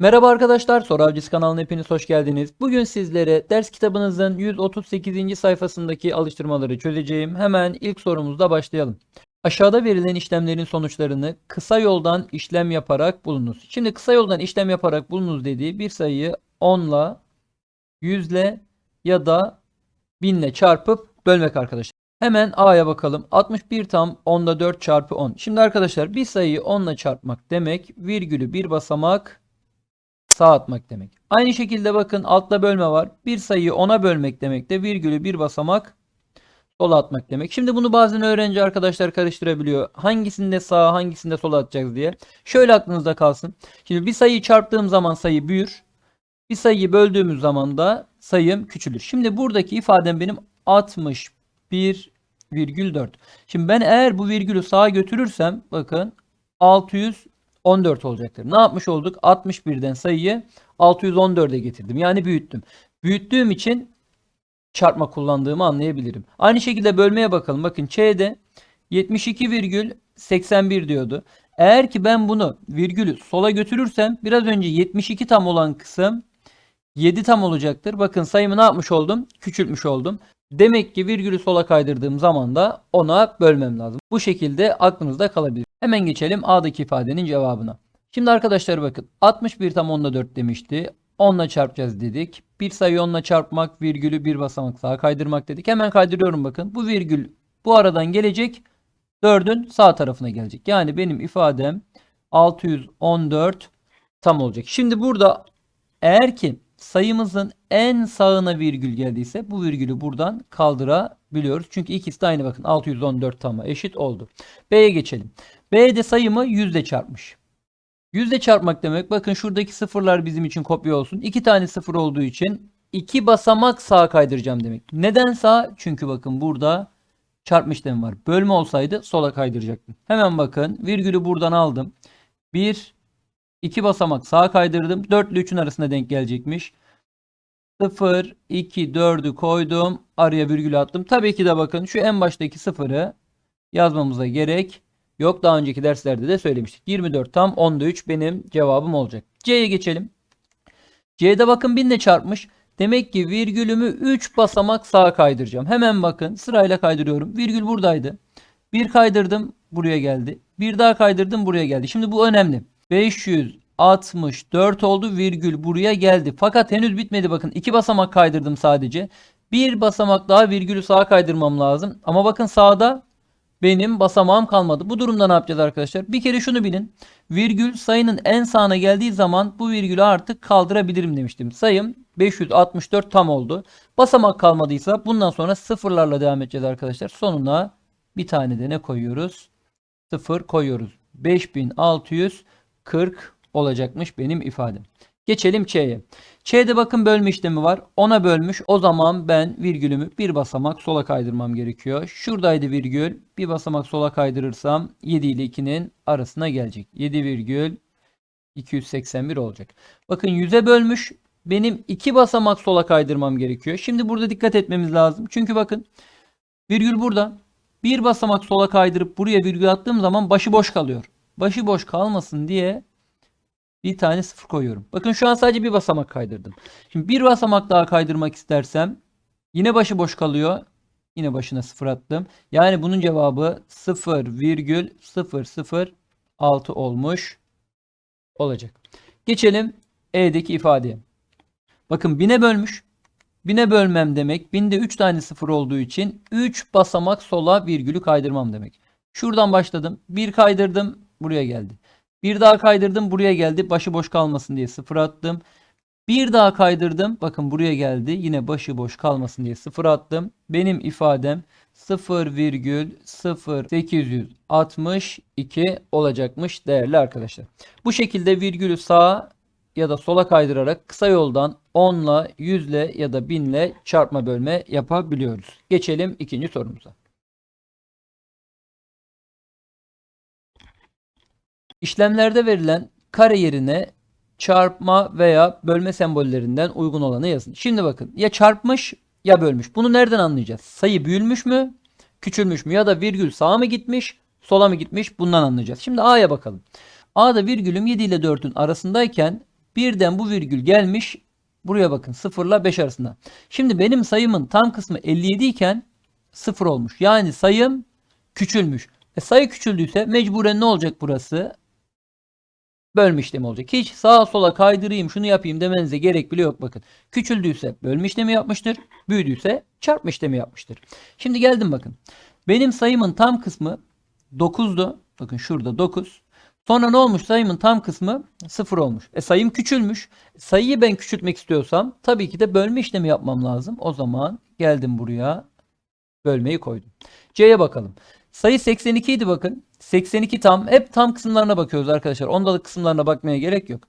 Merhaba arkadaşlar, Soru kanalına hepiniz hoş geldiniz. Bugün sizlere ders kitabınızın 138. sayfasındaki alıştırmaları çözeceğim. Hemen ilk sorumuzda başlayalım. Aşağıda verilen işlemlerin sonuçlarını kısa yoldan işlem yaparak bulunuz. Şimdi kısa yoldan işlem yaparak bulunuz dediği bir sayıyı 10 ile 100 ile ya da 1000 ile çarpıp bölmek arkadaşlar. Hemen A'ya bakalım. 61 tam 10'da 4 çarpı 10. Şimdi arkadaşlar bir sayıyı 10 ile çarpmak demek virgülü bir basamak sağ atmak demek. Aynı şekilde bakın altta bölme var. Bir sayıyı 10'a bölmek demek de virgülü bir basamak sola atmak demek. Şimdi bunu bazen öğrenci arkadaşlar karıştırabiliyor. Hangisinde sağa hangisinde sola atacağız diye. Şöyle aklınızda kalsın. Şimdi bir sayıyı çarptığım zaman sayı büyür. Bir sayıyı böldüğümüz zaman da sayım küçülür. Şimdi buradaki ifadem benim 61,4. Şimdi ben eğer bu virgülü sağa götürürsem bakın 614 olacaktır. Ne yapmış olduk? 61'den sayıyı 614'e getirdim. Yani büyüttüm. Büyüttüğüm için çarpma kullandığımı anlayabilirim. Aynı şekilde bölmeye bakalım. Bakın Ç'de 72,81 diyordu. Eğer ki ben bunu virgülü sola götürürsem biraz önce 72 tam olan kısım 7 tam olacaktır. Bakın sayımı ne yapmış oldum? Küçültmüş oldum. Demek ki virgülü sola kaydırdığım zaman da ona bölmem lazım. Bu şekilde aklınızda kalabilir. Hemen geçelim A'daki ifadenin cevabına. Şimdi arkadaşlar bakın 61 tam 10'da 4 demişti. 10 ile çarpacağız dedik. Bir sayı 10 ile çarpmak virgülü bir basamak sağa kaydırmak dedik. Hemen kaydırıyorum bakın. Bu virgül bu aradan gelecek. 4'ün sağ tarafına gelecek. Yani benim ifadem 614 tam olacak. Şimdi burada eğer ki sayımızın en sağına virgül geldiyse bu virgülü buradan kaldırabiliyoruz. Çünkü ikisi de aynı bakın 614 tama eşit oldu. B'ye geçelim. B'de sayımı 100 ile çarpmış. 100 ile çarpmak demek bakın şuradaki sıfırlar bizim için kopya olsun. 2 tane sıfır olduğu için 2 basamak sağa kaydıracağım demek. Neden sağ? Çünkü bakın burada çarpma işlemi var. Bölme olsaydı sola kaydıracaktım. Hemen bakın virgülü buradan aldım. 1 2 basamak sağa kaydırdım. 4 ile 3'ün arasında denk gelecekmiş. 0 2 4'ü koydum. Araya virgül attım. Tabii ki de bakın şu en baştaki sıfırı yazmamıza gerek yok. Daha önceki derslerde de söylemiştik. 24 tam 10'da 3 benim cevabım olacak. C'ye geçelim. C'de bakın 1000 ile çarpmış. Demek ki virgülümü 3 basamak sağa kaydıracağım. Hemen bakın sırayla kaydırıyorum. Virgül buradaydı. Bir kaydırdım buraya geldi. Bir daha kaydırdım buraya geldi. Şimdi bu önemli. 564 oldu virgül buraya geldi. Fakat henüz bitmedi bakın. 2 basamak kaydırdım sadece. Bir basamak daha virgülü sağa kaydırmam lazım. Ama bakın sağda benim basamağım kalmadı. Bu durumda ne yapacağız arkadaşlar? Bir kere şunu bilin. Virgül sayının en sağına geldiği zaman bu virgülü artık kaldırabilirim demiştim. Sayım 564 tam oldu. Basamak kalmadıysa bundan sonra sıfırlarla devam edeceğiz arkadaşlar. Sonuna bir tane de ne koyuyoruz? Sıfır koyuyoruz. 5640 olacakmış benim ifadem. Geçelim Ç'ye. Ç'de bakın bölme işlemi var. Ona bölmüş. O zaman ben virgülümü bir basamak sola kaydırmam gerekiyor. Şuradaydı virgül. Bir basamak sola kaydırırsam 7 ile 2'nin arasına gelecek. 7 virgül 281 olacak. Bakın 100'e bölmüş. Benim 2 basamak sola kaydırmam gerekiyor. Şimdi burada dikkat etmemiz lazım. Çünkü bakın virgül burada. Bir basamak sola kaydırıp buraya virgül attığım zaman başı boş kalıyor. Başı boş kalmasın diye bir tane sıfır koyuyorum. Bakın şu an sadece bir basamak kaydırdım. Şimdi bir basamak daha kaydırmak istersem yine başı boş kalıyor. Yine başına sıfır attım. Yani bunun cevabı 0,006 olmuş olacak. Geçelim E'deki ifadeye. Bakın 1000'e bölmüş. 1000'e bölmem demek. 1000'de 3 tane sıfır olduğu için 3 basamak sola virgülü kaydırmam demek. Şuradan başladım. 1 kaydırdım. Buraya geldi. Bir daha kaydırdım buraya geldi. Başı boş kalmasın diye sıfır attım. Bir daha kaydırdım. Bakın buraya geldi. Yine başı boş kalmasın diye sıfır attım. Benim ifadem 0,0862 olacakmış değerli arkadaşlar. Bu şekilde virgülü sağa ya da sola kaydırarak kısa yoldan 10 ile 100 ile ya da 1000 ile çarpma bölme yapabiliyoruz. Geçelim ikinci sorumuza. İşlemlerde verilen kare yerine çarpma veya bölme sembollerinden uygun olanı yazın. Şimdi bakın ya çarpmış ya bölmüş. Bunu nereden anlayacağız? Sayı büyülmüş mü? Küçülmüş mü? Ya da virgül sağa mı gitmiş? Sola mı gitmiş? Bundan anlayacağız. Şimdi A'ya bakalım. A'da virgülüm 7 ile 4'ün arasındayken Birden bu virgül gelmiş. Buraya bakın 0 ile 5 arasında. Şimdi benim sayımın tam kısmı 57 iken 0 olmuş. Yani sayım küçülmüş. E sayı küçüldüyse mecburen ne olacak burası? Bölme işlemi olacak. Hiç sağa sola kaydırayım şunu yapayım demenize gerek bile yok bakın. Küçüldüyse bölme işlemi yapmıştır. Büyüdüyse çarpma işlemi yapmıştır. Şimdi geldim bakın. Benim sayımın tam kısmı 9'du. Bakın şurada 9. Sonra ne olmuş? Sayımın tam kısmı 0 olmuş. E sayım küçülmüş. Sayıyı ben küçültmek istiyorsam tabii ki de bölme işlemi yapmam lazım. O zaman geldim buraya. Bölmeyi koydum. C'ye bakalım. Sayı 82 idi bakın. 82 tam. Hep tam kısımlarına bakıyoruz arkadaşlar. Ondalık kısımlarına bakmaya gerek yok.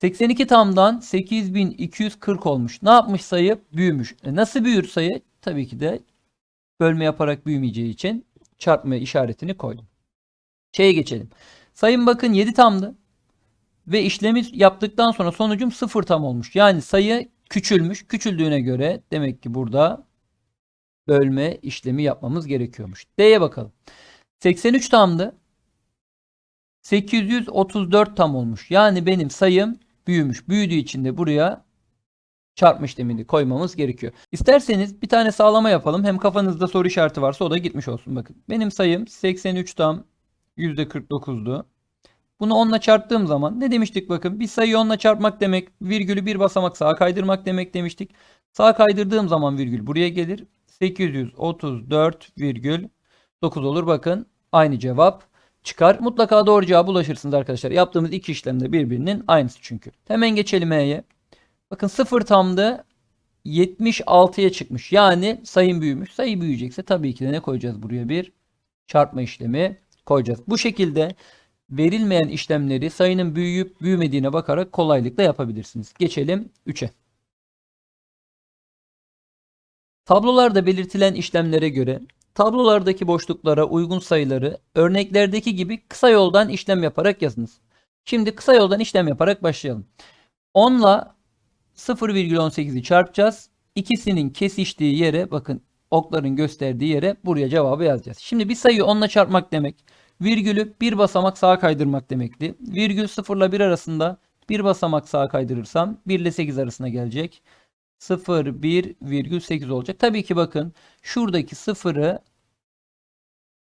82 tamdan 8240 olmuş. Ne yapmış sayı? Büyümüş. E nasıl büyür sayı? Tabii ki de bölme yaparak büyümeyeceği için çarpma işaretini koydum. Şeye geçelim. Sayım bakın 7 tamdı. Ve işlemi yaptıktan sonra sonucum 0 tam olmuş. Yani sayı küçülmüş. Küçüldüğüne göre demek ki burada bölme işlemi yapmamız gerekiyormuş. D'ye bakalım. 83 tamdı. 834 tam olmuş. Yani benim sayım büyümüş. Büyüdüğü için de buraya çarpma işlemini koymamız gerekiyor. İsterseniz bir tane sağlama yapalım. Hem kafanızda soru işareti varsa o da gitmiş olsun. Bakın benim sayım 83 tam %49'du. Bunu 10'la çarptığım zaman ne demiştik bakın bir sayıyı 10'la çarpmak demek virgülü bir basamak sağa kaydırmak demek demiştik. Sağa kaydırdığım zaman virgül buraya gelir. 834,9 olur bakın aynı cevap çıkar. Mutlaka doğru cevaba ulaşırsınız arkadaşlar. Yaptığımız iki işlemde birbirinin aynısı çünkü. Hemen geçelim E'ye. Bakın 0 tamdı 76'ya çıkmış. Yani sayım büyümüş. Sayı büyüyecekse tabii ki de ne koyacağız buraya? Bir çarpma işlemi koyacağız. Bu şekilde verilmeyen işlemleri sayının büyüyüp büyümediğine bakarak kolaylıkla yapabilirsiniz. Geçelim 3'e. Tablolarda belirtilen işlemlere göre tablolardaki boşluklara uygun sayıları örneklerdeki gibi kısa yoldan işlem yaparak yazınız. Şimdi kısa yoldan işlem yaparak başlayalım. 10 ile 0,18'i çarpacağız. İkisinin kesiştiği yere bakın okların gösterdiği yere buraya cevabı yazacağız. Şimdi bir sayıyı 10 ile çarpmak demek virgülü bir basamak sağa kaydırmak demekti. Virgül 0 ile 1 arasında bir basamak sağa kaydırırsam 1 ile 8 arasına gelecek. 0, 1, virgül 8 olacak. Tabii ki bakın şuradaki 0'ı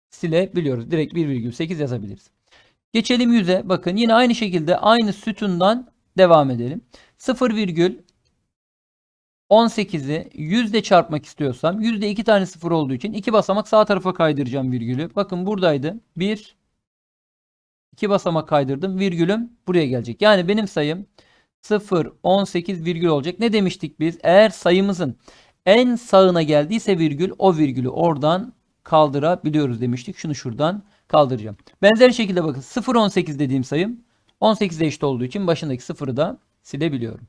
silebiliyoruz. Direkt 1,8 yazabiliriz. Geçelim 100'e. Bakın yine aynı şekilde aynı sütundan devam edelim. 0, virgül 18'i 100 ile çarpmak istiyorsam yüzde 2 tane 0 olduğu için 2 basamak sağ tarafa kaydıracağım virgülü. Bakın buradaydı. 1 2 basamak kaydırdım. Virgülüm buraya gelecek. Yani benim sayım 0 18 virgül olacak. Ne demiştik biz? Eğer sayımızın en sağına geldiyse virgül o virgülü oradan kaldırabiliyoruz demiştik. Şunu şuradan kaldıracağım. Benzer şekilde bakın 0 18 dediğim sayım 18'e eşit olduğu için başındaki sıfırı da silebiliyorum.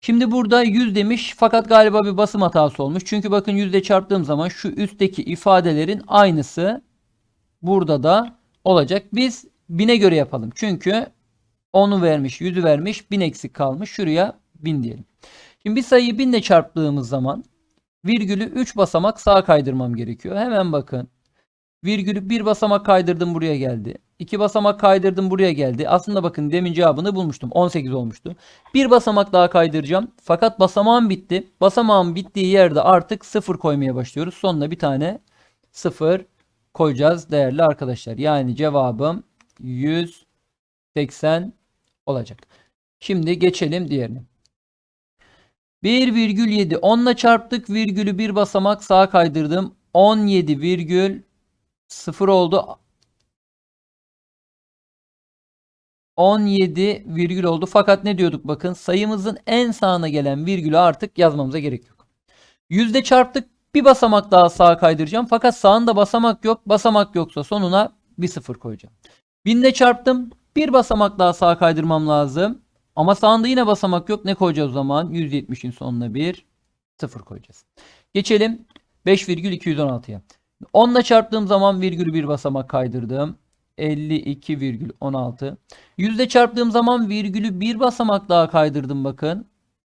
Şimdi burada 100 demiş fakat galiba bir basım hatası olmuş. Çünkü bakın yüzde çarptığım zaman şu üstteki ifadelerin aynısı burada da olacak. Biz bine göre yapalım. Çünkü 10'u vermiş, 100'ü vermiş, 1000 eksik kalmış. Şuraya 1000 diyelim. Şimdi bir sayıyı 1000 ile çarptığımız zaman virgülü 3 basamak sağa kaydırmam gerekiyor. Hemen bakın. Virgülü bir basamak kaydırdım buraya geldi. İki basamak kaydırdım buraya geldi. Aslında bakın demin cevabını bulmuştum. 18 olmuştu. Bir basamak daha kaydıracağım. Fakat basamağım bitti. Basamağım bittiği yerde artık 0 koymaya başlıyoruz. Sonuna bir tane 0 koyacağız değerli arkadaşlar. Yani cevabım 180 olacak. Şimdi geçelim diğerine. 1,7 10 ile çarptık virgülü bir basamak sağa kaydırdım. 17 virgül 0 oldu. 17 virgül oldu. Fakat ne diyorduk bakın sayımızın en sağına gelen virgülü artık yazmamıza gerek yok. Yüzde çarptık bir basamak daha sağa kaydıracağım. Fakat sağında basamak yok. Basamak yoksa sonuna bir sıfır koyacağım. Binde çarptım. Bir basamak daha sağa kaydırmam lazım. Ama sağında yine basamak yok. Ne koyacağız o zaman? 170'in sonuna bir sıfır koyacağız. Geçelim 5,216'ya. 10 ile çarptığım zaman virgülü bir basamak kaydırdım. 52,16. Yüzde çarptığım zaman virgülü bir basamak daha kaydırdım bakın.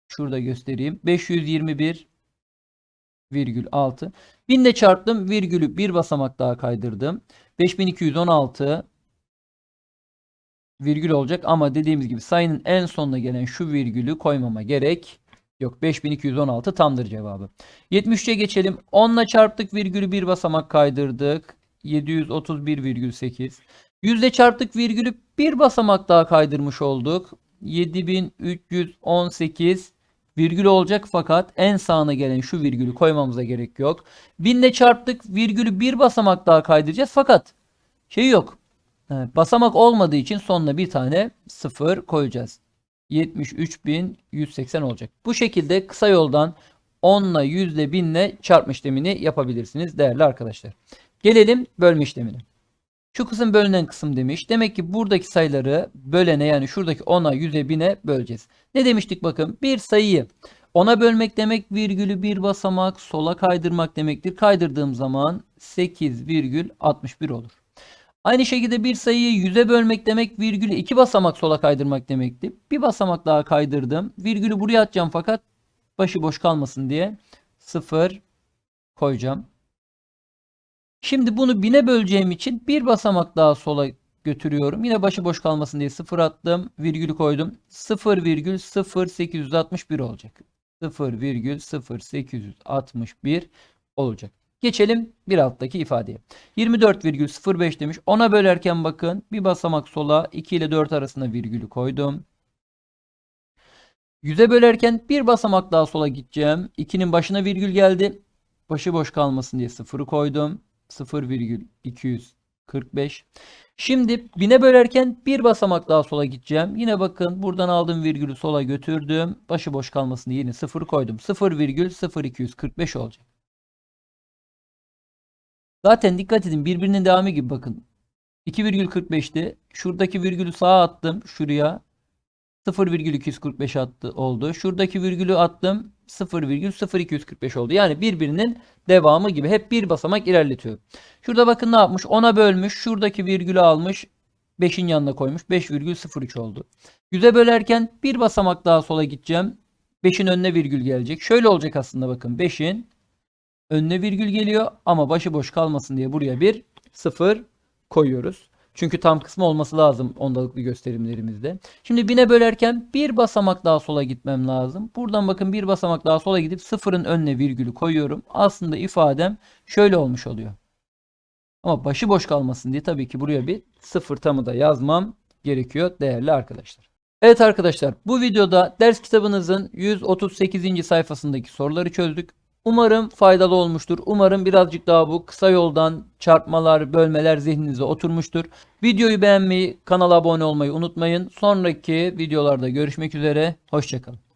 Şurada göstereyim. 521,6. Binde çarptım virgülü bir basamak daha kaydırdım. 5216 virgül olacak ama dediğimiz gibi sayının en sonuna gelen şu virgülü koymama gerek yok. 5216 tamdır cevabı. 73'e geçelim. 10 ile çarptık virgülü bir basamak kaydırdık. 731,8. Yüzde çarptık virgülü bir basamak daha kaydırmış olduk. 7318 virgül olacak fakat en sağına gelen şu virgülü koymamıza gerek yok. Binle çarptık virgülü bir basamak daha kaydıracağız fakat şey yok. Evet, basamak olmadığı için sonuna bir tane sıfır koyacağız. 73.180 olacak. Bu şekilde kısa yoldan 10 ile yüzde binle çarpma işlemini yapabilirsiniz değerli arkadaşlar. Gelelim bölme işlemine. Şu kısım bölünen kısım demiş. Demek ki buradaki sayıları bölene yani şuradaki 10'a 100'e 1000'e böleceğiz. Ne demiştik bakın bir sayıyı 10'a bölmek demek virgülü bir basamak sola kaydırmak demektir. Kaydırdığım zaman 8,61 olur. Aynı şekilde bir sayıyı 100'e bölmek demek virgülü iki basamak sola kaydırmak demekti. Bir basamak daha kaydırdım. Virgülü buraya atacağım fakat başıboş kalmasın diye 0 koyacağım. Şimdi bunu bine böleceğim için bir basamak daha sola götürüyorum. Yine başıboş kalmasın diye 0 attım. Virgülü koydum. 0,0861 olacak. 0,0861 olacak. Geçelim bir alttaki ifadeye. 24,05 demiş. Ona bölerken bakın bir basamak sola 2 ile 4 arasında virgülü koydum. 100'e bölerken bir basamak daha sola gideceğim. 2'nin başına virgül geldi. Başı boş kalmasın diye 0'ı koydum. 0,245. Şimdi bine bölerken bir basamak daha sola gideceğim. Yine bakın buradan aldığım virgülü sola götürdüm. Başı boş kalmasın diye yine 0 koydum. 0,0245 olacak. Zaten dikkat edin birbirinin devamı gibi bakın. 2,45'ti. Şuradaki virgülü sağa attım. Şuraya 0,245 attı oldu. Şuradaki virgülü attım. 0,0245 oldu. Yani birbirinin devamı gibi. Hep bir basamak ilerletiyor. Şurada bakın ne yapmış? 10'a bölmüş. Şuradaki virgülü almış. 5'in yanına koymuş. 5,03 oldu. 100'e bölerken bir basamak daha sola gideceğim. 5'in önüne virgül gelecek. Şöyle olacak aslında bakın. 5'in önüne virgül geliyor ama başıboş kalmasın diye buraya bir 0 koyuyoruz. Çünkü tam kısmı olması lazım ondalıklı gösterimlerimizde. Şimdi bine bölerken bir basamak daha sola gitmem lazım. Buradan bakın bir basamak daha sola gidip sıfırın önüne virgülü koyuyorum. Aslında ifadem şöyle olmuş oluyor. Ama başı boş kalmasın diye tabii ki buraya bir sıfır tamı da yazmam gerekiyor değerli arkadaşlar. Evet arkadaşlar bu videoda ders kitabınızın 138. sayfasındaki soruları çözdük. Umarım faydalı olmuştur. Umarım birazcık daha bu kısa yoldan çarpmalar, bölmeler zihninize oturmuştur. Videoyu beğenmeyi, kanala abone olmayı unutmayın. Sonraki videolarda görüşmek üzere. Hoşçakalın.